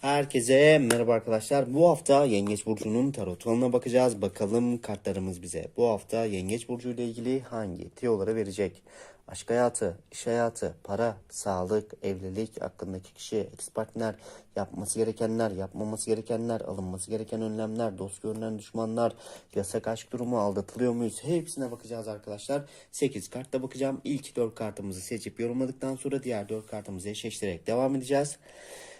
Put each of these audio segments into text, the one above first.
Herkese merhaba arkadaşlar. Bu hafta Yengeç Burcu'nun tarot falına bakacağız. Bakalım kartlarımız bize bu hafta Yengeç Burcu ile ilgili hangi tiyoları verecek? Aşk hayatı, iş hayatı, para, sağlık, evlilik, hakkındaki kişi, ex partner, yapması gerekenler, yapmaması gerekenler, alınması gereken önlemler, dost görünen düşmanlar, yasak aşk durumu, aldatılıyor muyuz? Hepsine bakacağız arkadaşlar. 8 kartta bakacağım. İlk 4 kartımızı seçip yorumladıktan sonra diğer 4 kartımızı eşleştirerek devam edeceğiz.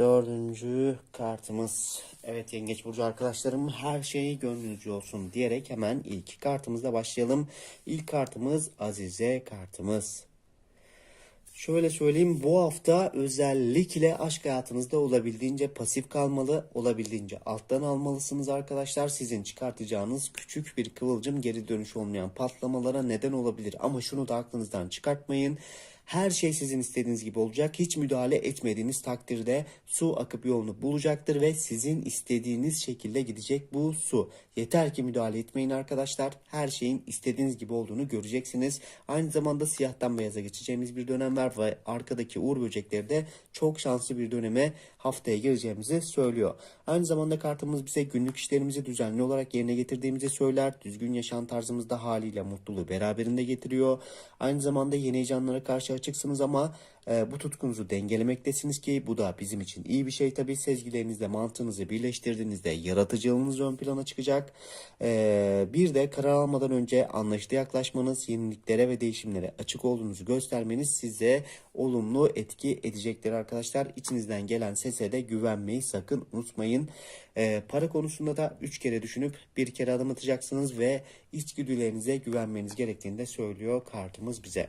Dördüncü kartımız. Evet Yengeç Burcu arkadaşlarım her şey gönlünüzce olsun diyerek hemen ilk kartımızla başlayalım. İlk kartımız Azize kartımız. Şöyle söyleyeyim bu hafta özellikle aşk hayatınızda olabildiğince pasif kalmalı, olabildiğince alttan almalısınız arkadaşlar. Sizin çıkartacağınız küçük bir kıvılcım geri dönüş olmayan patlamalara neden olabilir. Ama şunu da aklınızdan çıkartmayın. Her şey sizin istediğiniz gibi olacak. Hiç müdahale etmediğiniz takdirde su akıp yolunu bulacaktır ve sizin istediğiniz şekilde gidecek bu su. Yeter ki müdahale etmeyin arkadaşlar. Her şeyin istediğiniz gibi olduğunu göreceksiniz. Aynı zamanda siyahtan beyaza geçeceğimiz bir dönem var ve arkadaki uğur böcekleri de çok şanslı bir döneme haftaya gireceğimizi söylüyor. Aynı zamanda kartımız bize günlük işlerimizi düzenli olarak yerine getirdiğimizi söyler. Düzgün yaşam tarzımızda haliyle mutluluğu beraberinde getiriyor. Aynı zamanda yeni heyecanlara karşı açıksınız ama e, bu tutkunuzu dengelemektesiniz ki bu da bizim için iyi bir şey tabii. Sezgilerinizle mantığınızı birleştirdiğinizde yaratıcılığınız ön plana çıkacak. E, bir de karar almadan önce anlaşılı yaklaşmanız, yeniliklere ve değişimlere açık olduğunuzu göstermeniz size olumlu etki edecektir arkadaşlar. İçinizden gelen sese de güvenmeyi sakın unutmayın. E, para konusunda da 3 kere düşünüp bir kere adım atacaksınız ve içgüdülerinize güvenmeniz gerektiğini de söylüyor kartımız bize.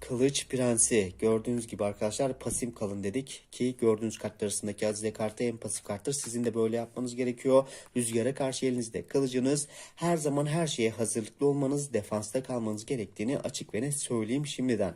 Kılıç Prensi gördüğünüz gibi arkadaşlar pasif kalın dedik ki gördüğünüz kartlar arasındaki Azize kartı en pasif karttır. Sizin de böyle yapmanız gerekiyor. Rüzgara karşı elinizde kılıcınız her zaman her şeye hazırlıklı olmanız defansta kalmanız gerektiğini açık ve net söyleyeyim şimdiden.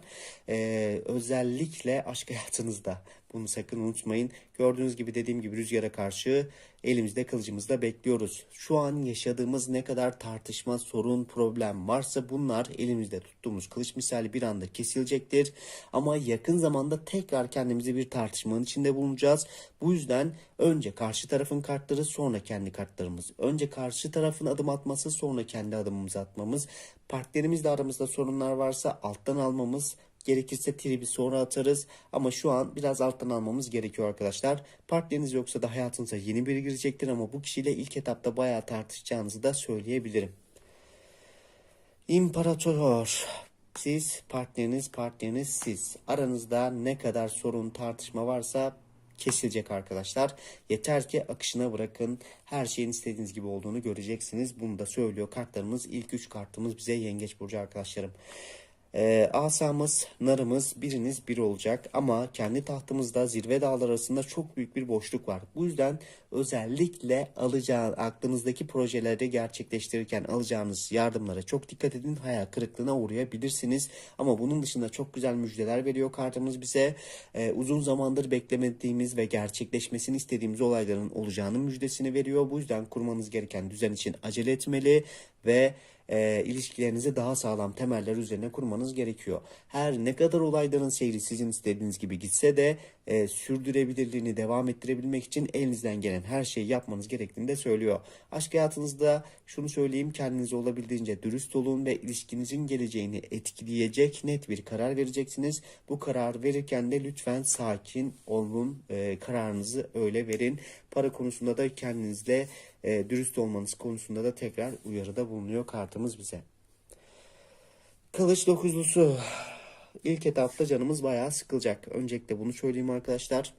Ee, özellikle aşk hayatınızda bunu sakın unutmayın. Gördüğünüz gibi dediğim gibi rüzgara karşı elimizde kılıcımızla bekliyoruz. Şu an yaşadığımız ne kadar tartışma, sorun, problem varsa bunlar elimizde tuttuğumuz kılıç misali bir anda kesilecektir. Ama yakın zamanda tekrar kendimizi bir tartışmanın içinde bulunacağız. Bu yüzden önce karşı tarafın kartları sonra kendi kartlarımız. Önce karşı tarafın adım atması sonra kendi adımımızı atmamız. Partnerimizle aramızda sorunlar varsa alttan almamız Gerekirse tribi sonra atarız ama şu an biraz alttan almamız gerekiyor arkadaşlar. Partneriniz yoksa da hayatınıza yeni biri girecektir ama bu kişiyle ilk etapta bayağı tartışacağınızı da söyleyebilirim. İmparator. Siz partneriniz partneriniz siz. Aranızda ne kadar sorun tartışma varsa kesilecek arkadaşlar. Yeter ki akışına bırakın. Her şeyin istediğiniz gibi olduğunu göreceksiniz. Bunu da söylüyor kartlarımız. İlk üç kartımız bize yengeç burcu arkadaşlarım. Ee, asamız, narımız biriniz bir olacak ama kendi tahtımızda zirve dağlar arasında çok büyük bir boşluk var. Bu yüzden özellikle alacağı aklınızdaki projeleri gerçekleştirirken alacağınız yardımlara çok dikkat edin. Hayal kırıklığına uğrayabilirsiniz. Ama bunun dışında çok güzel müjdeler veriyor kartımız bize. Ee, uzun zamandır beklemediğimiz ve gerçekleşmesini istediğimiz olayların olacağının müjdesini veriyor. Bu yüzden kurmanız gereken düzen için acele etmeli ve e, ilişkilerinizi daha sağlam temeller üzerine kurmanız gerekiyor. Her ne kadar olayların seyri sizin istediğiniz gibi gitse de e, sürdürebilirliğini devam ettirebilmek için elinizden gelen her şeyi yapmanız gerektiğini de söylüyor. Aşk hayatınızda şunu söyleyeyim kendinize olabildiğince dürüst olun ve ilişkinizin geleceğini etkileyecek net bir karar vereceksiniz. Bu karar verirken de lütfen sakin olun e, kararınızı öyle verin. Para konusunda da kendinizle e, dürüst olmanız konusunda da tekrar uyarıda bulunuyor kartımız bize. Kılıç dokuzlusu. İlk etapta canımız bayağı sıkılacak. Öncelikle bunu söyleyeyim arkadaşlar.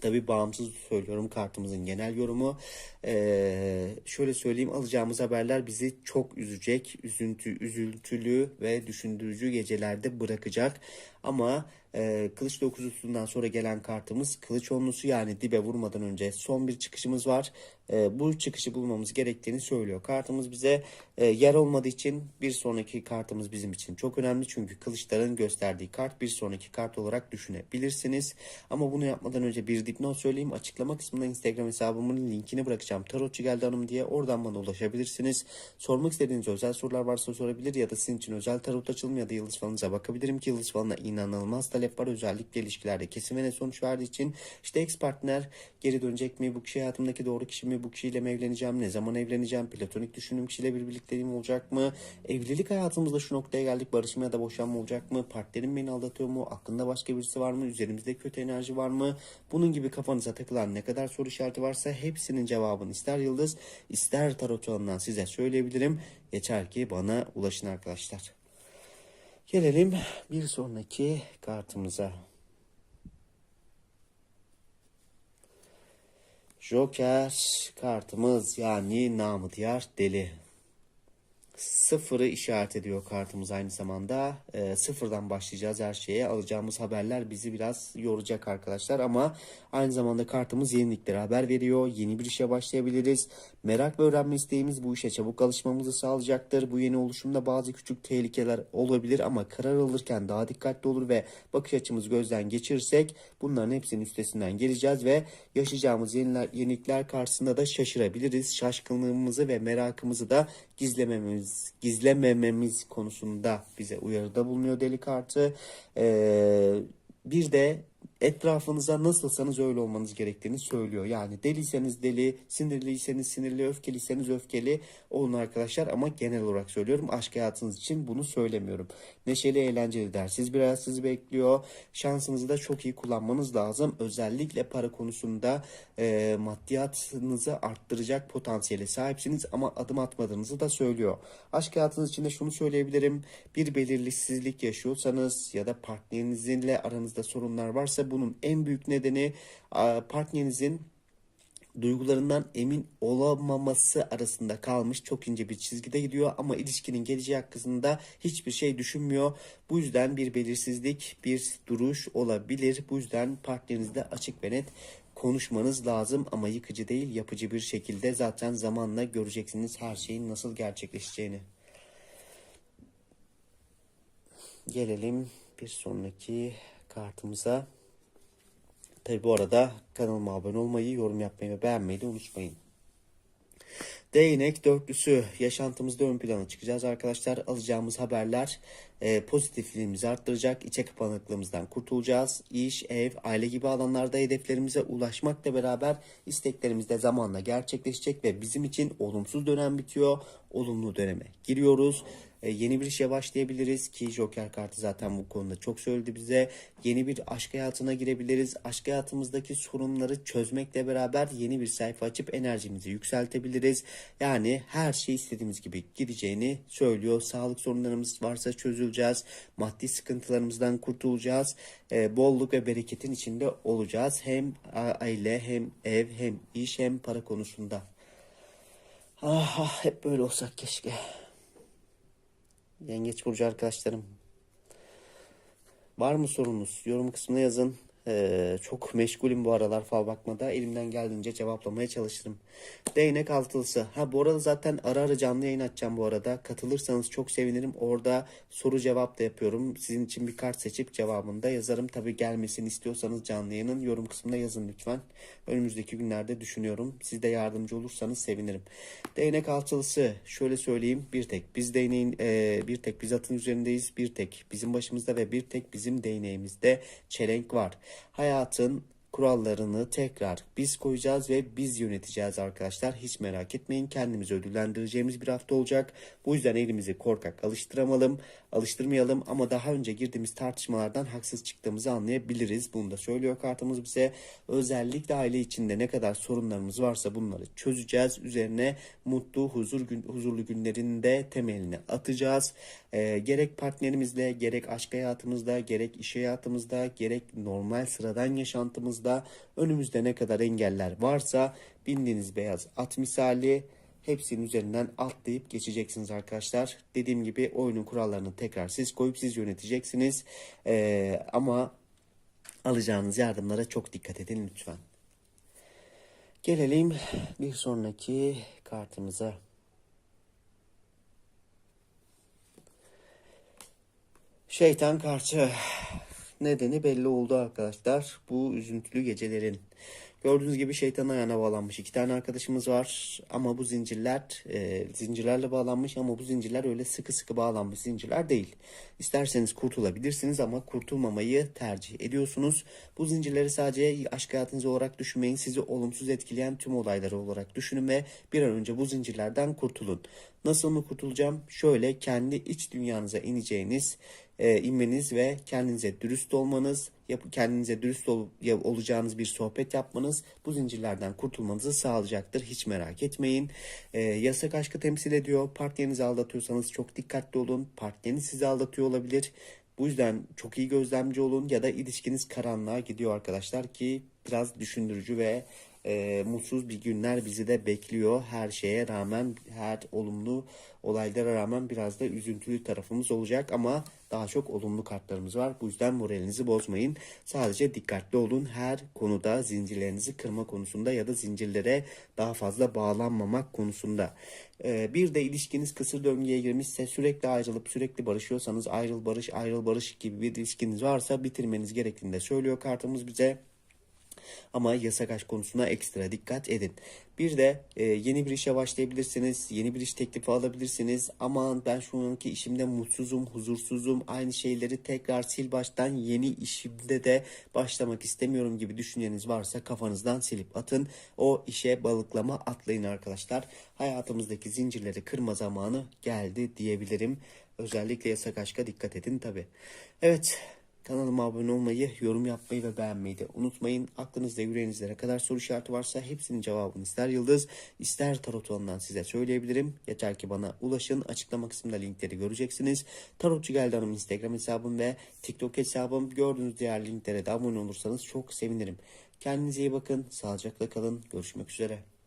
Tabii bağımsız söylüyorum kartımızın genel yorumu. Ee, şöyle söyleyeyim alacağımız haberler bizi çok üzecek, üzüntü, üzüntülü ve düşündürücü gecelerde bırakacak. Ama e, kılıç dokuzlusundan sonra gelen kartımız kılıç onlusu yani dibe vurmadan önce son bir çıkışımız var. E, bu çıkışı bulmamız gerektiğini söylüyor. Kartımız bize e, yer olmadığı için bir sonraki kartımız bizim için çok önemli. Çünkü kılıçların gösterdiği kart bir sonraki kart olarak düşünebilirsiniz. Ama bunu yapmadan önce bir dipnot söyleyeyim. Açıklama kısmında Instagram hesabımın linkini bırakacağım. Tarotçu geldi hanım diye oradan bana ulaşabilirsiniz. Sormak istediğiniz özel sorular varsa sorabilir ya da sizin için özel tarot açılımı ya da yıldız falınıza bakabilirim ki yıldız falına inanılmaz talep var. Özellikle ilişkilerde kesin ve net sonuç verdiği için işte ex partner geri dönecek mi? Bu kişi hayatımdaki doğru kişi mi? Bu kişiyle mi evleneceğim? Ne zaman evleneceğim? Platonik düşündüğüm kişiyle bir birlikteliğim olacak mı? Evlilik hayatımızda şu noktaya geldik. Barışma ya da boşanma olacak mı? Partnerim beni aldatıyor mu? Aklında başka birisi var mı? Üzerimizde kötü enerji var mı? Bunun gibi kafanıza takılan ne kadar soru işareti varsa hepsinin cevabını ister yıldız ister tarot alanından size söyleyebilirim. Yeter ki bana ulaşın arkadaşlar. Gelelim bir sonraki kartımıza. Joker kartımız yani namı diğer deli. Sıfırı işaret ediyor kartımız aynı zamanda. E, sıfırdan başlayacağız her şeye. Alacağımız haberler bizi biraz yoracak arkadaşlar. Ama aynı zamanda kartımız yeniliklere haber veriyor. Yeni bir işe başlayabiliriz. Merak ve öğrenme isteğimiz bu işe çabuk alışmamızı sağlayacaktır. Bu yeni oluşumda bazı küçük tehlikeler olabilir ama karar alırken daha dikkatli olur ve bakış açımız gözden geçirirsek bunların hepsinin üstesinden geleceğiz ve yaşayacağımız yeniler, yenilikler karşısında da şaşırabiliriz. Şaşkınlığımızı ve merakımızı da gizlememiz, gizlemememiz konusunda bize uyarıda bulunuyor deli kartı. Ee, bir de etrafınıza nasılsanız öyle olmanız gerektiğini söylüyor. Yani deliyseniz deli, sinirliyseniz sinirli, öfkeliyseniz öfkeli olun arkadaşlar. Ama genel olarak söylüyorum aşk hayatınız için bunu söylemiyorum. Neşeli, eğlenceli dersiz bir hayat sizi bekliyor. Şansınızı da çok iyi kullanmanız lazım. Özellikle para konusunda e, maddiyatınızı arttıracak potansiyele sahipsiniz ama adım atmadığınızı da söylüyor. Aşk hayatınız için de şunu söyleyebilirim. Bir belirsizlik yaşıyorsanız ya da partnerinizle aranızda sorunlar varsa bunun en büyük nedeni partnerinizin duygularından emin olamaması arasında kalmış çok ince bir çizgide gidiyor ama ilişkinin geleceği hakkında hiçbir şey düşünmüyor. Bu yüzden bir belirsizlik, bir duruş olabilir. Bu yüzden partnerinizle açık ve net konuşmanız lazım ama yıkıcı değil, yapıcı bir şekilde zaten zamanla göreceksiniz her şeyin nasıl gerçekleşeceğini. Gelelim bir sonraki kartımıza. Tabi bu arada kanalıma abone olmayı, yorum yapmayı ve beğenmeyi de unutmayın. Değnek dörtlüsü yaşantımızda ön plana çıkacağız arkadaşlar. Alacağımız haberler e, pozitifliğimizi arttıracak. içe kapanıklığımızdan kurtulacağız. İş, ev, aile gibi alanlarda hedeflerimize ulaşmakla beraber isteklerimiz de zamanla gerçekleşecek ve bizim için olumsuz dönem bitiyor. Olumlu döneme giriyoruz. E, yeni bir işe başlayabiliriz ki Joker kartı zaten bu konuda çok söyledi bize. Yeni bir aşk hayatına girebiliriz. Aşk hayatımızdaki sorunları çözmekle beraber yeni bir sayfa açıp enerjimizi yükseltebiliriz. Yani her şey istediğimiz gibi gideceğini söylüyor. Sağlık sorunlarımız varsa çözüleceğiz. Maddi sıkıntılarımızdan kurtulacağız. E, bolluk ve bereketin içinde olacağız. Hem aile hem ev hem iş hem para konusunda. Ah, ah hep böyle olsak keşke. Yengeç burcu arkadaşlarım. Var mı sorunuz? Yorum kısmına yazın. Ee, çok meşgulüm bu aralar fal bakmada. Elimden geldiğince cevaplamaya çalışırım. Değnek altılısı. Ha bu arada zaten ara ara canlı yayın açacağım bu arada. Katılırsanız çok sevinirim. Orada soru cevap da yapıyorum. Sizin için bir kart seçip cevabını da yazarım. Tabi gelmesini istiyorsanız canlı yayının yorum kısmına yazın lütfen. Önümüzdeki günlerde düşünüyorum. Siz de yardımcı olursanız sevinirim. Değnek altılısı. Şöyle söyleyeyim. Bir tek biz değneğin e, bir tek biz atın üzerindeyiz. Bir tek bizim başımızda ve bir tek bizim değneğimizde çelenk var hayatın kurallarını tekrar biz koyacağız ve biz yöneteceğiz arkadaşlar. Hiç merak etmeyin kendimizi ödüllendireceğimiz bir hafta olacak. Bu yüzden elimizi korkak alıştıramalım, alıştırmayalım ama daha önce girdiğimiz tartışmalardan haksız çıktığımızı anlayabiliriz. Bunu da söylüyor kartımız bize. Özellikle aile içinde ne kadar sorunlarımız varsa bunları çözeceğiz. Üzerine mutlu, huzur gün, huzurlu günlerinde temelini atacağız. E, gerek partnerimizle, gerek aşk hayatımızda, gerek iş hayatımızda, gerek normal sıradan yaşantımızda önümüzde ne kadar engeller varsa bindiğiniz beyaz at misali hepsinin üzerinden atlayıp geçeceksiniz arkadaşlar. Dediğim gibi oyunun kurallarını tekrar siz koyup siz yöneteceksiniz. E, ama alacağınız yardımlara çok dikkat edin lütfen. Gelelim bir sonraki kartımıza. Şeytan kartı. Nedeni belli oldu arkadaşlar. Bu üzüntülü gecelerin. Gördüğünüz gibi şeytan ayağına bağlanmış. İki tane arkadaşımız var ama bu zincirler e, zincirlerle bağlanmış ama bu zincirler öyle sıkı sıkı bağlanmış zincirler değil. İsterseniz kurtulabilirsiniz ama kurtulmamayı tercih ediyorsunuz. Bu zincirleri sadece aşk hayatınız olarak düşünmeyin. Sizi olumsuz etkileyen tüm olayları olarak düşünün ve bir an önce bu zincirlerden kurtulun. Nasıl mı kurtulacağım? Şöyle kendi iç dünyanıza ineceğiniz, e, inmeniz ve kendinize dürüst olmanız, yap, kendinize dürüst ol, olacağınız bir sohbet yapmanız bu zincirlerden kurtulmanızı sağlayacaktır. Hiç merak etmeyin. E, yasak aşkı temsil ediyor. Partnerinizi aldatıyorsanız çok dikkatli olun. Partneriniz sizi aldatıyor olabilir. Bu yüzden çok iyi gözlemci olun ya da ilişkiniz karanlığa gidiyor arkadaşlar ki biraz düşündürücü ve e, mutsuz bir günler bizi de bekliyor. Her şeye rağmen, her olumlu olaylara rağmen biraz da üzüntülü tarafımız olacak ama daha çok olumlu kartlarımız var. Bu yüzden moralinizi bozmayın. Sadece dikkatli olun. Her konuda zincirlerinizi kırma konusunda ya da zincirlere daha fazla bağlanmamak konusunda. E, bir de ilişkiniz kısır döngüye girmişse sürekli ayrılıp sürekli barışıyorsanız ayrıl barış ayrıl barış gibi bir ilişkiniz varsa bitirmeniz gerektiğini de söylüyor kartımız bize. Ama yasak aşk konusuna ekstra dikkat edin. Bir de e, yeni bir işe başlayabilirsiniz. Yeni bir iş teklifi alabilirsiniz. Aman ben şu anki işimde mutsuzum, huzursuzum. Aynı şeyleri tekrar sil baştan yeni işimde de başlamak istemiyorum gibi düşünceniz varsa kafanızdan silip atın. O işe balıklama atlayın arkadaşlar. Hayatımızdaki zincirleri kırma zamanı geldi diyebilirim. Özellikle yasak aşka dikkat edin tabi. Evet Kanalıma abone olmayı, yorum yapmayı ve beğenmeyi de unutmayın. Aklınızda yüreğinizde ne kadar soru işareti varsa hepsinin cevabını ister Yıldız, ister Tarot alanından size söyleyebilirim. Yeter ki bana ulaşın. Açıklama kısmında linkleri göreceksiniz. Tarotçu Geldi Hanım Instagram hesabım ve TikTok hesabım. Gördüğünüz diğer linklere de abone olursanız çok sevinirim. Kendinize iyi bakın. Sağlıcakla kalın. Görüşmek üzere.